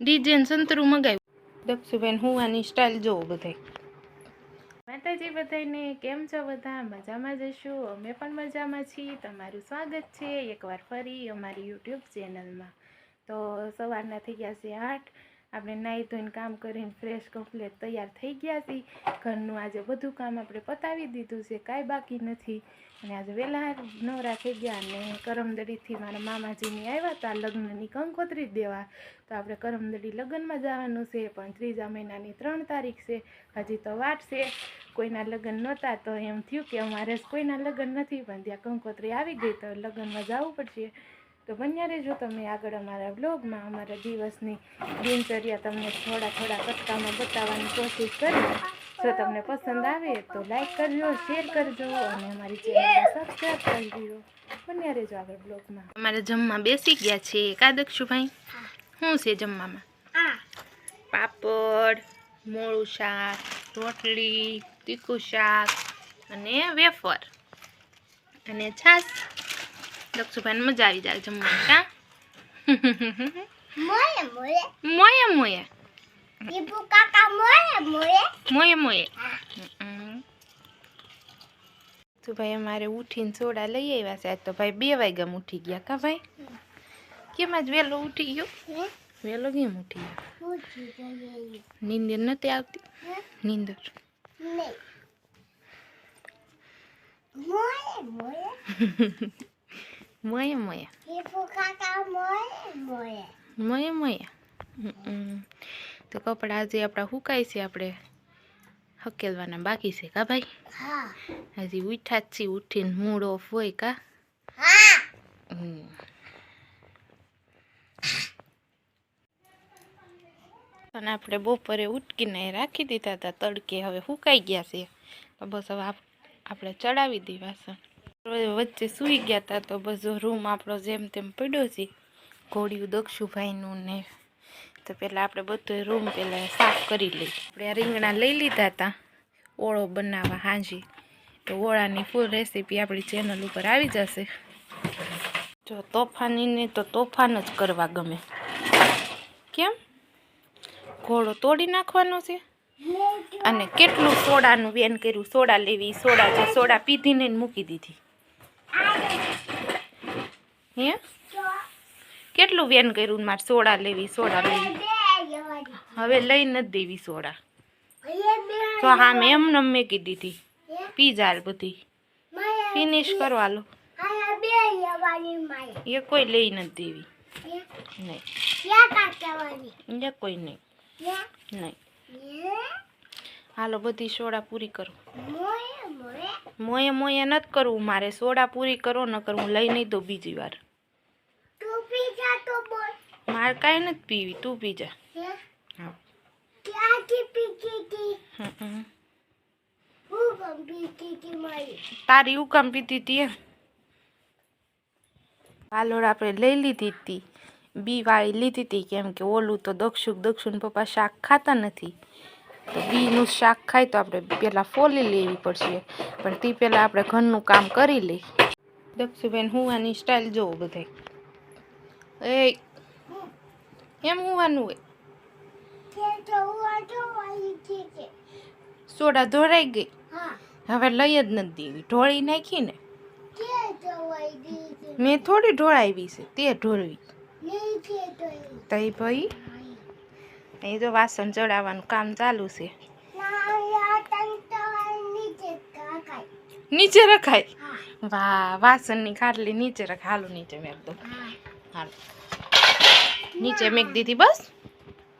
DJ ને સંતરું મગાવ્યું. દક્ષુબેન હુવાની style જોવો બધાય. માતાજી બધાને કેમ છો બધા? મજામાં જશો અમે પણ મજામાં છીએ. તમારું સ્વાગત છે. એકવાર ફરી અમારી યુટ્યુબ ચેનલમાં. તો સવારના થઈ ગયા છે આઠ. આપણે નાહી ધોઈને કામ કરીને ફ્રેશ કમ્પ્લેટ તૈયાર થઈ ગયા છીએ. ઘરનું આજે બધું કામ આપણે પતાવી દીધું છે, કાંઈ બાકી નથી. અને આજે વહેલા નવરા થઈ ગયા અને કરમદડીથી મારા મામાજીની આવ્યા હતા, લગ્નની કંકોત્રી દેવા. તો આપણે કરમદડી લગ્નમાં જવાનું છે, પણ ત્રીજા મહિનાની ત્રણ તારીખ છે. હજી તો વાટ છે, કોઈના લગ્ન નહોતા, તો એમ થયું કે અમારે કોઈના લગ્ન નથી, પણ ત્યાં કંકોત્રી આવી ગઈ તો લગ્નમાં જવું પડશે. તો બન્યા રહેજો તમે આગળ અમારા બ્લોગમાં અમારા દિવસની દિનચર્યા તમને થોડા થોડા કટકામાં બતાવવાની કોશિશ કરી જો તમને પસંદ આવે તો લાઈક કરજો શેર કરજો અને અમારી ચેનલને સબસ્ક્રાઈબ કરી દેજો બન્યા રહેજો આગળ બ્લોગમાં અમારે જમવા બેસી ગયા છે કા દક્ષુભાઈ શું છે જમવામાં? પાપડ, મોળું શાક, રોટલી, તીખું શાક અને વેફર. અને છાશ. દક્ષુભાઈને મજા આવી જાય જમવાની કા? મોયે મોયે. મોયે મોયે. તો ભાઈ અમારે ઉઠીને સોડા લઈ આવ્યા છે. આજ તો ભાઈ બે વાગ્યા ઉઠી ગયા કા ભાઈ? કેમ આજ વહેલો ઉઠી ગયો? વહેલો કેમ ઉઠી ગયો? નીંદર નથી આવતી? નીંદર. મોયે. moje. moye મોયે મોયે તો કપડાં આજે આપણા સુકાય છે આપણે હકેલવાના બાકી છે કા ભાઈ? હા. હજી ઉઠા જ છીએ ઉઠીને મૂડ ઓફ હોય કા. અને આપણે બપોરે ઉટકીને રાખી દીધા હતા તડકે હવે સુકાઈ ગયા છે. તો બસ હવે આપણે ચડાવી દી વાસણ વચ્ચે સૂઈ ગયા હતા તો બધો રૂમ આપણો જેમ તેમ પડ્યો છે. ઘોડિયું દક્ષુભાઈનું ને તો પહેલાં આપણે બધો રૂમ પહેલાં સાફ કરી લઈએ. આપણે આ રીંગણા લઈ લીધા હતા ઓળો બનાવવા હાંજી. તો ઓળાની ફૂલ રેસીપી આપણી ચેનલ ઉપર આવી જશે. જો તોફાનીને તો તોફાન જ કરવા ગમે. કેમ? ઘોડો તોડી નાખવાનો છે? અને કેટલું સોડાનું વેન કર્યું? સોડા લેવી, સોડા સોડા પીધીને મૂકી દીધી. હે? કેટલું વેન કર્યું મારે સોડા લેવી સોડા લેવી. હવે લઈ નથી દેવી સોડા. તો હા મેં એમને એમ કીધી હતી પીઝા બધી. ફિનિશ કરો લો આયા બે જવાની માયા. એ કોઈ લઈ નથી દેવી. નહીં. એ કોઈ નહીં. નહીં. હાલો બધી સોડા પૂરી કરો. મોયે મોયે નથી કરવું. મારે સોડા પૂરી કરો ન કરવું લઈ નહીં દો બીજી વાર. મારે કાંઈ નથી પીવી તું પી જા. તારી ઉકામ પીતી હતી પાલોડ આપણે લઈ લીધી હતી બી વાળી લીધી હતી કેમ કે ઓલું તો દક્ષુક દક્ષુન પપ્પા શાક ખાતા નથી. તો બીનું શાક ખાય તો આપણે પહેલાં ફોલી લેવી પડશે. પણ તે પહેલાં આપણે ઘરનું કામ કરી લઈ. દક્ષુબેન હુવાની સ્ટાઇલ જોવો બધાય. એ એમ હોવાનું હોય. તો તો સોડા ધોરાઈ ગઈ. હવે લઈ જ નથી દેવી. ઢોળી નાખી ને તો મેં થોડી ઢોળાવી છે તે ઢોળવી. તઈ ભાઈ એ જો વાસણ ચડાવવાનું કામ ચાલુ છે. તો નીચે રખાય? વાહ વાસણની ખાટલી નીચે રખ હાલો નીચે મેં તો હાલો. નીચે મેક દીધી બસ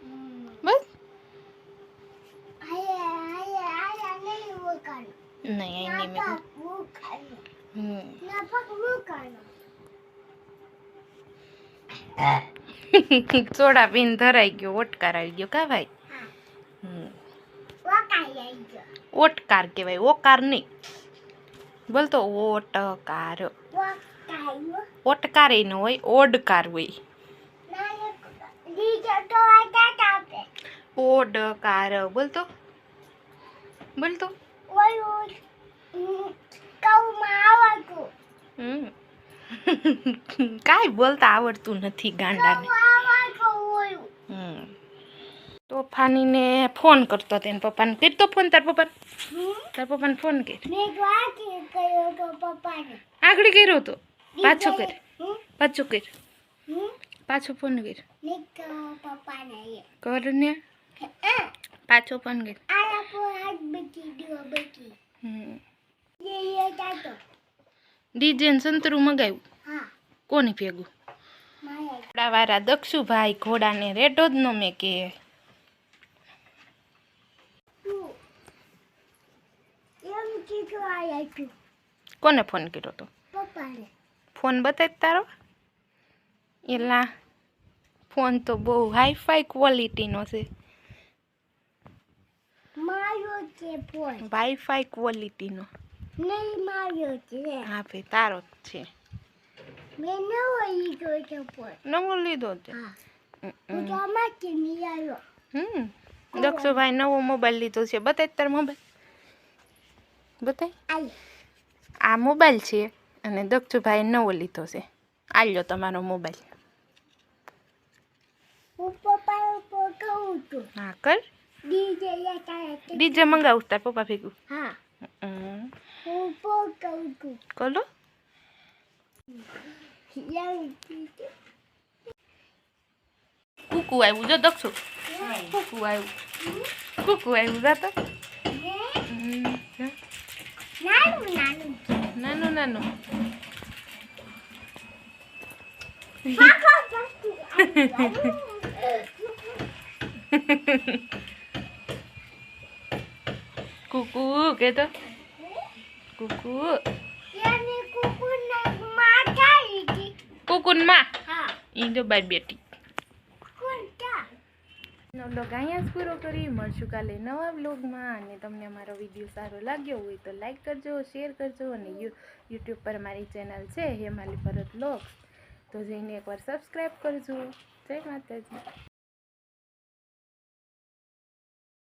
હમ. બસ આયા આયા આયા નહીં મુકાનો નહીં અહીં નહીં મેક ના પગ મુકાનો હમ ના પગ મુકાનો સોડા પીને ધરાઈ ગયો ઓટકાર આવી ગયો કા ભાઈ હા હમ વકાઈ આવી ગયો ઓટકાર કહેવાય ઓકાર નહીં બોલતો ઓટકાર વકાઈ ઓટકાર ન હોય ઓડકાર હોય ના નીચે તો આટા તાપે ઓડકાર બોલતો બોલતો કાંઈ બોલતા આવડતું નથી ગાંડાને. તોફાનીને ફોન કરતો તેને પપ્પાને. કરતો ફોન તાર પપ્પાને. હમ? તાર પપ્પાને ફોન કર આગળ કર્યો તો. પાછો કર પાછો કર પાછો ફોન કર. કર ને. પાછો પણ જાતો. ડીજે ને સંતરું મગાવ્યું. હા. કોની ભેગું? આપણા દક્ષુભાઈ ઘોડાને રેટો જ નો મેં કે કોને ફોન કર્યો તો? ફોન બતાવી તારો? એલા ફોન તો બહુ હાઈફાઈ ક્વોલિટીનો છે માર્યો છે ફોન વાઈફાઈ ક્વોલિટીનો નહીં માર્યો છે. હા ભાઈ તારો જ છે. મેં નવો લીધો છે ફોન નવો લીધો છે? હા. આમાંથી નહીં આવ્યો હમ દક્ષુભાઈ નવો મોબાઈલ લીધો છે. બતાય તાર મોબાઈલ બતાય. આ મોબાઈલ છે અને દક્ષુભાઈ નવો લીધો છે. આલ્યો તમારો મોબાઈલ હા કર. ડીજે મંગાવું તાર પપ્પા ભેગું. હા. કોલો. કુકુ આવ્યું જો દક્ષુ કુકુ આવ્યું કુકુ આવ્યું જાતો. નાનું નાનું. નાનું. કુકુ કે તો કુકુ. કુકુનમાં હા ઈ જો બાઈ બેટી બ્લોગ અહીંયા જ પૂરો કરી મળશું કાલે નવા બ્લોગમાં અને તમને મારો વીડિયો સારો લાગ્યો હોય તો લાઈક કરજો શેર કરજો અને યુટ્યુબ પર મારી ચેનલ છે હેમાલી ભરત બ્લોગ્સ તો જઈને એકવાર સબસ્ક્રાઈબ કરજો જય માતાજી